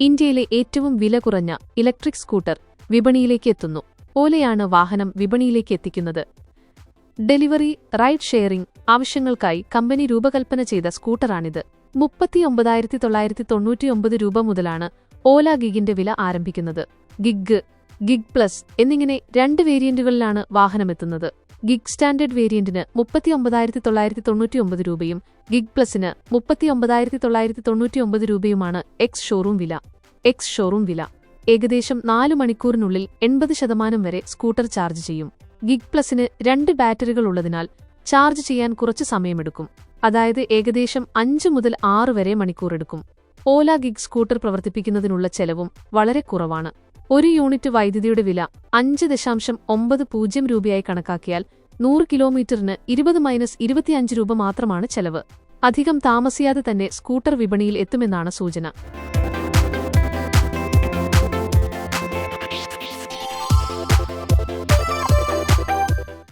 ഇന്ത്യയിലെ ഏറ്റവും വില കുറഞ്ഞ ഇലക്ട്രിക് സ്കൂട്ടർ വിപണിയിലേക്ക് എത്തുന്നു. ഓലയാണ് വാഹനം വിപണിയിലേക്ക് എത്തിക്കുന്നത്. ഡെലിവറി റൈഡ് ഷെയറിംഗ് ആവശ്യങ്ങൾക്കായി കമ്പനി രൂപകൽപ്പന ചെയ്ത സ്കൂട്ടറാണിത്. മുപ്പത്തിയൊമ്പതായിരത്തി തൊള്ളായിരത്തി തൊണ്ണൂറ്റിയൊമ്പത് രൂപ മുതലാണ് ഓല ഗിഗിന്റെ വില ആരംഭിക്കുന്നത്. ഗിഗ് ഗിഗ് പ്ലസ് എന്നിങ്ങനെ രണ്ട് വേരിയന്റുകളിലാണ് വാഹനമെത്തുന്നത്. ഗിഗ് സ്റ്റാൻഡേർഡ് വേരിയന്റിന് മുപ്പത്തി ഒമ്പതായിരത്തി തൊള്ളായിരത്തി തൊണ്ണൂറ്റി ഒമ്പത് രൂപയും ഗിഗ് പ്ലസിന് മുപ്പത്തി ഒമ്പതായിരത്തി തൊള്ളായിരത്തി തൊണ്ണൂറ്റി ഒമ്പത് രൂപയുമാണ് എക്സ് ഷോറൂം വില. എക്സ് ഷോറൂം വില. ഏകദേശം നാല് മണിക്കൂറിനുള്ളിൽ എൺപത് ശതമാനം വരെ സ്കൂട്ടർ ചാർജ് ചെയ്യും. ഗിഗ് പ്ലസിന് രണ്ട് ബാറ്ററികൾ ഉള്ളതിനാൽ ചാർജ് ചെയ്യാൻ കുറച്ച് സമയമെടുക്കും. അതായത് ഏകദേശം അഞ്ച് മുതൽ ആറ് വരെ മണിക്കൂർ എടുക്കും ഓല ഗിഗ് സ്കൂട്ടർ പ്രവർത്തിപ്പിക്കുന്നതിനുള്ള ചെലവും വളരെ കുറവാണ്. ഒരു യൂണിറ്റ് വൈദ്യുതിയുടെ വില അഞ്ച് ദശാംശം ഒമ്പത് പൂജ്യം രൂപയായി കണക്കാക്കിയാൽ നൂറ് കിലോമീറ്ററിന് ഇരുപത് മൈനസ് ഇരുപത്തിയഞ്ച് രൂപ മാത്രമാണ് ചെലവ്. അധികം താമസിയാതെ തന്നെ സ്കൂട്ടർ വിപണിയിൽ എത്തുമെന്നാണ് സൂചന.